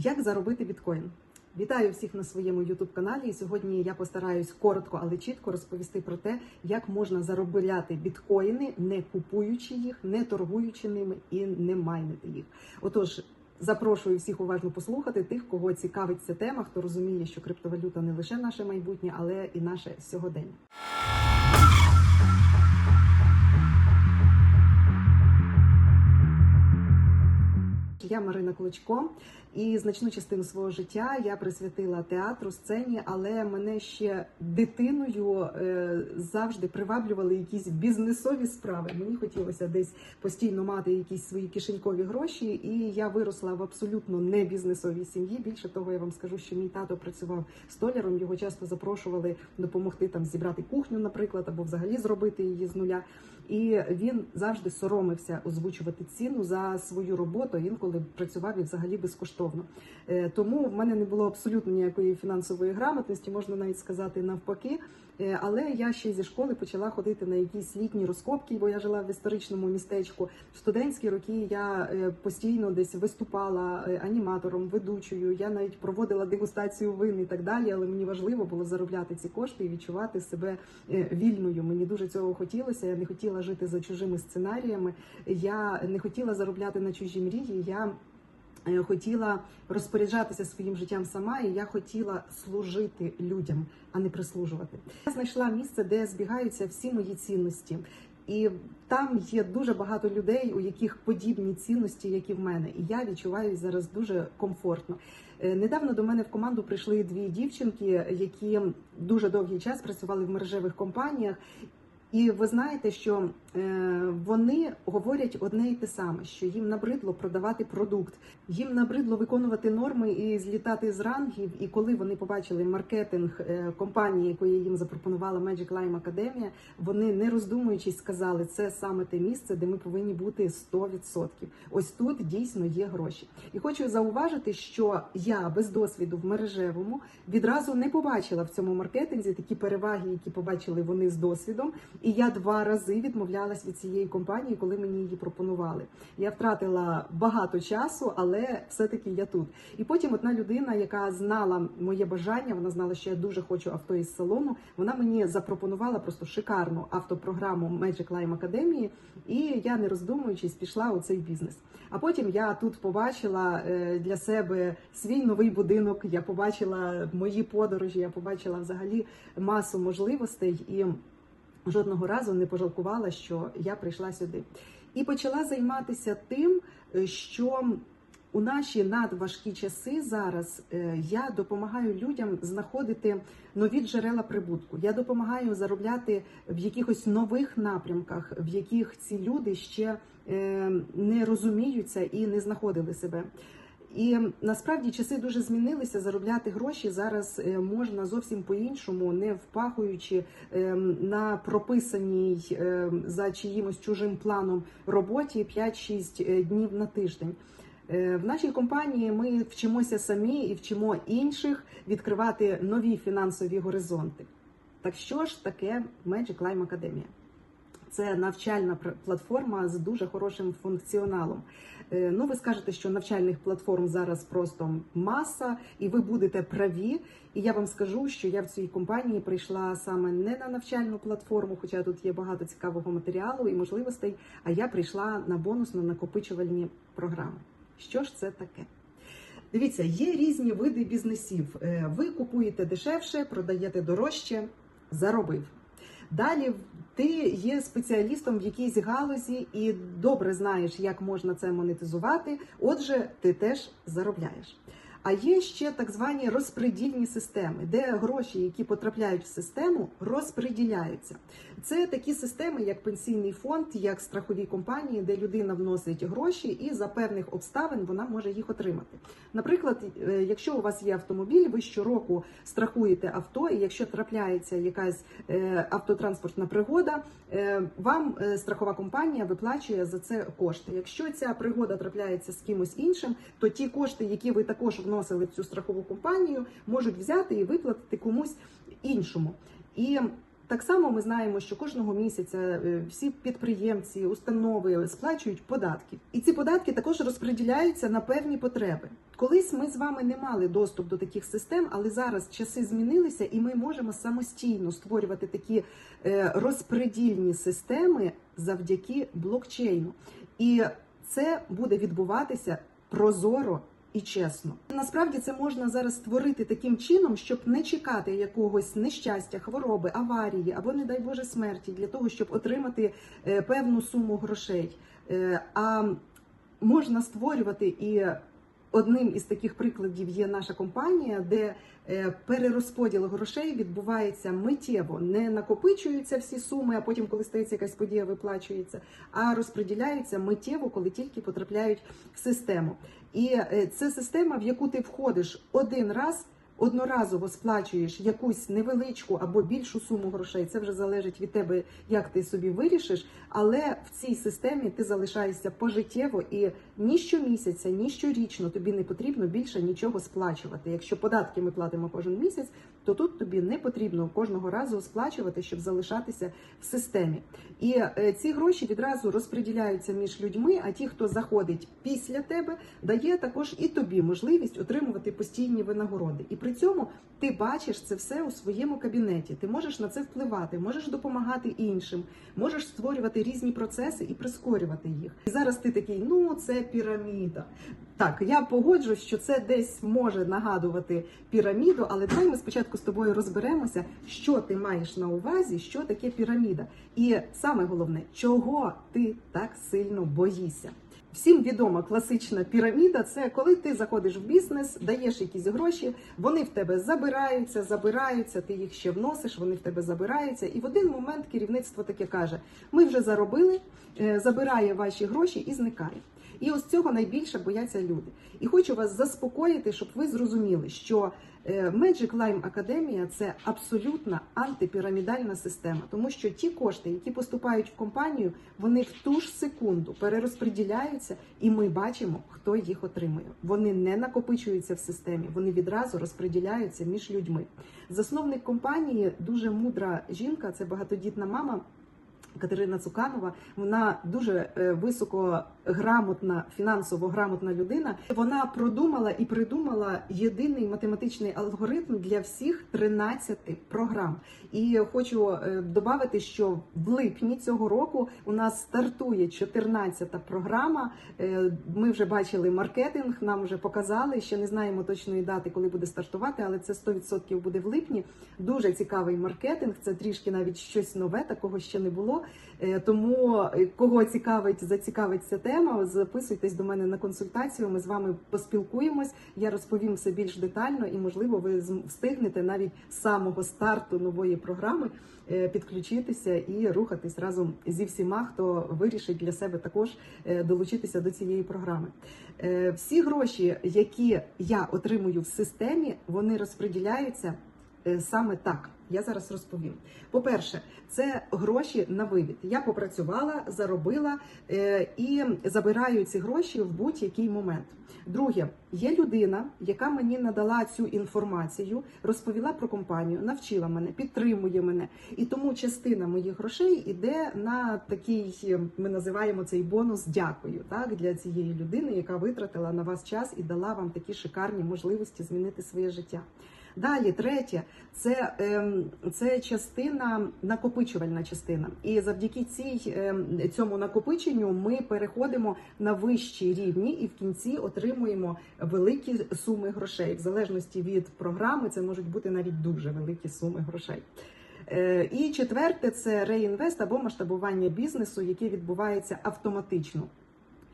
Як заробити біткоін? Вітаю всіх на своєму youtube каналі. І сьогодні я постараюсь коротко, але чітко розповісти про те, як можна заробляти біткоїни, не купуючи їх, не торгуючи ними і не майнити їх. Отож. Запрошую всіх уважно послухати тих, кого цікавить ця тема, хто розуміє, що криптовалюта не лише наше майбутнє, але і наше сьогодення. Я Марина Клочко, і значну частину свого життя я присвятила театру, сцені, але мене ще дитиною е, завжди приваблювали якісь бізнесові справи. Мені хотілося десь постійно мати якісь свої кишенькові гроші, і я виросла в абсолютно не бізнесовій сім'ї. Більше того, я вам скажу, що мій тато працював столяром. Його часто запрошували допомогти там зібрати кухню, наприклад, або взагалі зробити її з нуля. І він завжди соромився озвучувати ціну за свою роботу. Інколи працював і взагалі безкоштовно. Е, Тому в мене не було абсолютно ніякої фінансової грамотності, можна навіть сказати навпаки. Е, Але я ще зі школи почала ходити на якісь літні розкопки, бо я жила в історичному містечку. В студентські роки я е, постійно десь виступала аніматором, ведучою. Я навіть проводила дегустацію вин і так далі. Але мені важливо було заробляти ці кошти і відчувати себе вільною. Мені дуже цього хотілося. Я не хотіла жити за чужими сценаріями. Я не хотіла заробляти на чужі мрії. Я хотіла розпоряджатися своїм життям сама, і я хотіла служити людям, а не прислужувати. Я знайшла місце, де збігаються всі мої цінності. І там є дуже багато людей, у яких подібні цінності, як і в мене, і я відчуваю зараз дуже комфортно. Е, Недавно до мене в команду прийшли дві дівчинки, які дуже довгий час працювали в мережевих компаніях. І ви знаєте, що е, вони говорять одне і те саме: що їм набридло продавати продукт, їм набридло виконувати норми і злітати з рангів. І коли вони побачили маркетинг е, компанії, якої їм запропонувала Magic Lime Academia, вони не роздумуючись сказали, це саме те місце, де ми повинні бути 100%. Ось тут дійсно є гроші. І хочу зауважити, що я без досвіду в мережевому відразу не побачила в цьому маркетинзі такі переваги, які побачили вони з досвідом. І я два рази відмовлялась від цієї компанії, коли мені її пропонували. Я втратила багато часу, але все-таки я тут. І потім одна людина, яка знала моє бажання, вона знала, що я дуже хочу авто із салону. Вона мені запропонувала просто шикарну автопрограму Magic Lime Academy, і я, не роздумуючись, пішла у цей бізнес. А потім я тут побачила е, для себе свій новий будинок. Я побачила мої подорожі, я побачила взагалі масу можливостей і жодного разу не пожалкувала, що я прийшла сюди. І почала займатися тим, е, що у наші надважкі часи зараз е, я допомагаю людям знаходити нові джерела прибутку. Я допомагаю заробляти в якихось нових напрямках, в яких ці люди ще е, не розуміються і не знаходили себе. І насправді часи дуже змінилися. Заробляти гроші зараз е, можна зовсім по-іншому, не впахуючи е, на прописаній е, за чиїмось чужим планом роботі 5-6 днів на тиждень. Е, В нашій компанії ми вчимося самі і вчимо інших відкривати нові фінансові горизонти. Так що ж таке Magic Lime Academia? Це навчальна платформа з дуже хорошим функціоналом. Е, Ну, ви скажете, що навчальних платформ зараз просто маса, і ви будете праві. І я вам скажу, що я в цій компанії прийшла саме не на навчальну платформу, хоча тут є багато цікавого матеріалу і можливостей. А я прийшла на бонусно накопичувальні програми. Що ж це таке? Дивіться, є різні види бізнесів. Е, Ви купуєте дешевше, продаєте дорожче, заробив. Далі ти є спеціалістом в якійсь галузі і добре знаєш, як можна це монетизувати. Отже, ти теж заробляєш. А є ще так звані розпредільні системи, де гроші, які потрапляють в систему, розпреділяються. Це такі системи, як пенсійний фонд, як страхові компанії, де людина вносить гроші, і за певних обставин вона може їх отримати. Наприклад, е, якщо у вас є автомобіль, ви щороку страхуєте авто, і якщо трапляється якась е, автотранспортна пригода, е, вам страхова компанія виплачує за це кошти. Якщо ця пригода трапляється з кимось іншим, то ті кошти, які ви також вносили в цю страхову компанію, можуть взяти і виплатити комусь іншому. І Так само ми знаємо, що кожного місяця е, всі підприємці, установи сплачують податки, і ці податки також розподіляються на певні потреби. Колись ми з вами не мали доступ до таких систем, але зараз часи змінилися, і ми можемо самостійно створювати такі е, розпредільні системи завдяки блокчейну. І це буде відбуватися прозоро і чесно. Насправді це можна зараз створити таким чином, щоб не чекати якогось нещастя, хвороби, аварії або, не дай Боже, смерті для того, щоб отримати е, певну суму грошей. Е, А можна створювати і. Одним із таких прикладів є наша компанія, де е, перерозподіл грошей відбувається миттєво, не накопичуються всі суми, а потім, коли стається якась подія, виплачується, а розподіляються миттєво, коли тільки потрапляють в систему. І е, це система, в яку ти входиш один раз. Одноразово сплачуєш якусь невеличку або більшу суму грошей. Це вже залежить від тебе, як ти собі вирішиш. Але в цій системі ти залишаєшся пожиттєво і ні щомісяця, ні щорічно тобі не потрібно більше нічого сплачувати. Якщо податки ми платимо кожен місяць, то тут тобі не потрібно кожного разу сплачувати, щоб залишатися в системі. І е, ці гроші відразу розподіляються між людьми. А ті, хто заходить після тебе, дає також і тобі можливість отримувати постійні винагороди. І при цьому ти бачиш це все у своєму кабінеті. Ти можеш на це впливати, можеш допомагати іншим, можеш створювати різні процеси і прискорювати їх. І зараз ти такий, ну це піраміда. Так, я погоджуюсь, що це десь може нагадувати піраміду, але давай ми спочатку з тобою розберемося, що ти маєш на увазі, що таке піраміда. І саме головне, чого ти так сильно боїшся. Всім відома класична піраміда це коли ти заходиш в бізнес, даєш якісь гроші, вони в тебе забираються, забираються, ти їх ще вносиш, вони в тебе забираються. І в один момент керівництво таке каже: ми вже заробили, е, забирає ваші гроші і зникає. І ось цього найбільше бояться люди. І хочу вас заспокоїти, щоб ви зрозуміли, що е, Magic Lime Академія це абсолютна антипірамідальна система, тому що ті кошти, які поступають в компанію, вони в ту ж секунду перерозподіляються, і ми бачимо, хто їх отримує. Вони не накопичуються в системі, вони відразу розподіляються між людьми. Засновник компанії дуже мудра жінка, це багатодітна мама. Катерина Цуканова, вона дуже е, високо грамотна, фінансово грамотна людина. Вона продумала і придумала єдиний математичний алгоритм для всіх 13 програм. І хочу е, додати, що в липні цього року у нас стартує 14-та програма. Е, Ми вже бачили маркетинг, нам вже показали. Ще не знаємо точної дати, коли буде стартувати, але це 100% буде в липні. Дуже цікавий маркетинг. Це трішки навіть щось нове, такого ще не було. Е, Тому е, кого цікавить, зацікавить ця тема, записуйтесь до мене на консультацію. Ми з вами поспілкуємось. Я розповім все більш детально, і можливо, ви встигнете навіть з самого старту нової програми е, підключитися і рухатись разом зі всіма, хто вирішить для себе також долучитися до цієї програми. Всі гроші, які я отримую в системі, вони розподіляються саме так. Я зараз розповім. По-перше, це гроші на вивід. Я попрацювала, заробила е, і забираю ці гроші в будь-який момент. Друге, є людина, яка мені надала цю інформацію, розповіла про компанію, навчила мене, підтримує мене. І тому частина моїх грошей іде на такий, ми називаємо цей бонус дякую так, для цієї людини, яка витратила на вас час і дала вам такі шикарні можливості змінити своє життя. Далі, третє, це, ем, це частина, накопичувальна частина. І завдяки цій, ем, цьому накопиченню ми переходимо на вищі рівні і в кінці отримуємо великі суми грошей. В залежності від програми, це можуть бути навіть дуже великі суми грошей. Е, І четверте це реінвест або масштабування бізнесу, яке відбувається автоматично.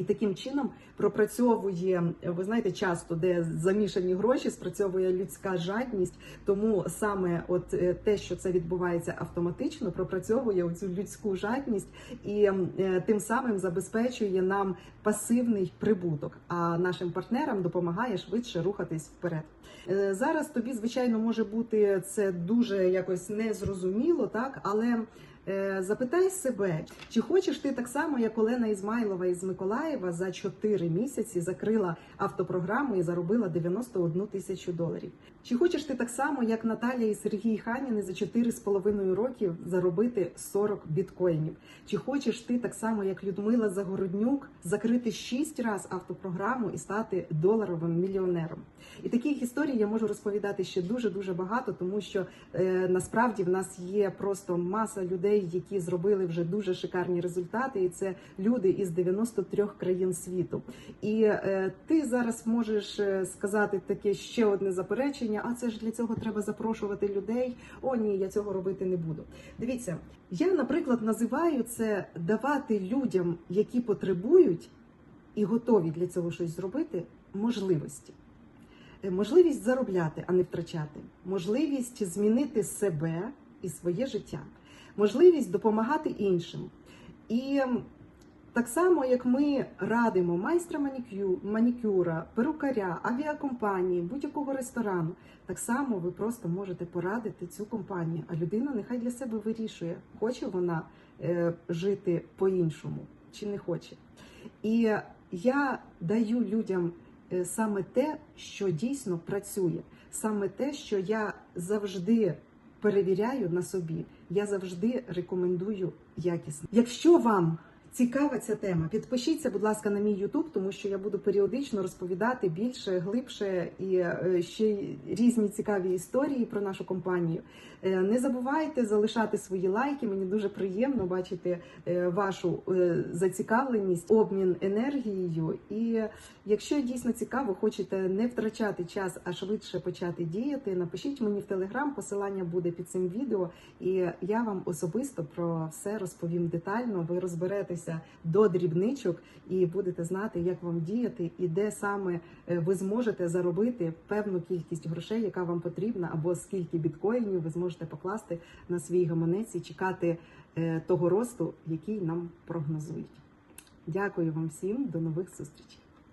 І таким чином пропрацьовує, ви знаєте, часто, де замішані гроші, спрацьовує людська жадність. Тому саме от е, те, що це відбувається автоматично, пропрацьовує цю людську жадність і е, тим самим забезпечує нам пасивний прибуток, а нашим партнерам допомагає швидше рухатись вперед. Е, Зараз тобі, звичайно, може бути це дуже якось незрозуміло, так але. Е, Запитай себе, чи хочеш ти так само, як Олена Ізмайлова із Миколаєва за 4 місяці закрила автопрограму і заробила 91 тисячу доларів. Чи хочеш ти так само, як Наталія і Сергій Ханіни за 4,5 років заробити 40 біткоїнів? Чи хочеш ти так само, як Людмила Загороднюк, закрити 6 разів автопрограму і стати доларовим мільйонером? І таких історій я можу розповідати ще дуже дуже багато, тому що е, насправді в нас є просто маса людей, які зробили вже дуже шикарні результати, і це люди із 93 країн світу. І е, ти зараз можеш е, сказати таке ще одне заперечення: а це ж для цього треба запрошувати людей. О, ні, я цього робити не буду. Дивіться, я, наприклад, називаю це давати людям, які потребують і готові для цього щось зробити, можливості. Е, Можливість заробляти, а не втрачати, можливість змінити себе і своє життя, можливість допомагати іншим. І так само, як ми радимо майстра манікю, манікюра, перукаря, авіакомпанії, будь-якого ресторану, так само ви просто можете порадити цю компанію. А людина нехай для себе вирішує, хоче вона е, жити по-іншому чи не хоче. І я даю людям е, саме те, що дійсно працює, саме те, що я завжди перевіряю на собі. Я завжди рекомендую якісно. Якщо вам цікава ця тема, підпишіться, будь ласка, на мій YouTube, тому що я буду періодично розповідати більше, глибше і е, ще різні цікаві історії про нашу компанію. Е, Не забувайте залишати свої лайки. Мені дуже приємно бачити е, вашу зацікавленість, обмін енергією. І якщо дійсно цікаво, хочете не втрачати час, а швидше почати діяти, напишіть мені в телеграм. Посилання буде під цим відео, і я вам особисто про все розповім детально. Ви розберетеся до дрібничок і будете знати, як вам діяти, і де саме е, ви зможете заробити певну кількість грошей, яка вам потрібна, або скільки біткоїнів ви зможете покласти на свій гаманець і чекати е, того росту, який нам прогнозують. Дякую вам всім, до нових зустрічей.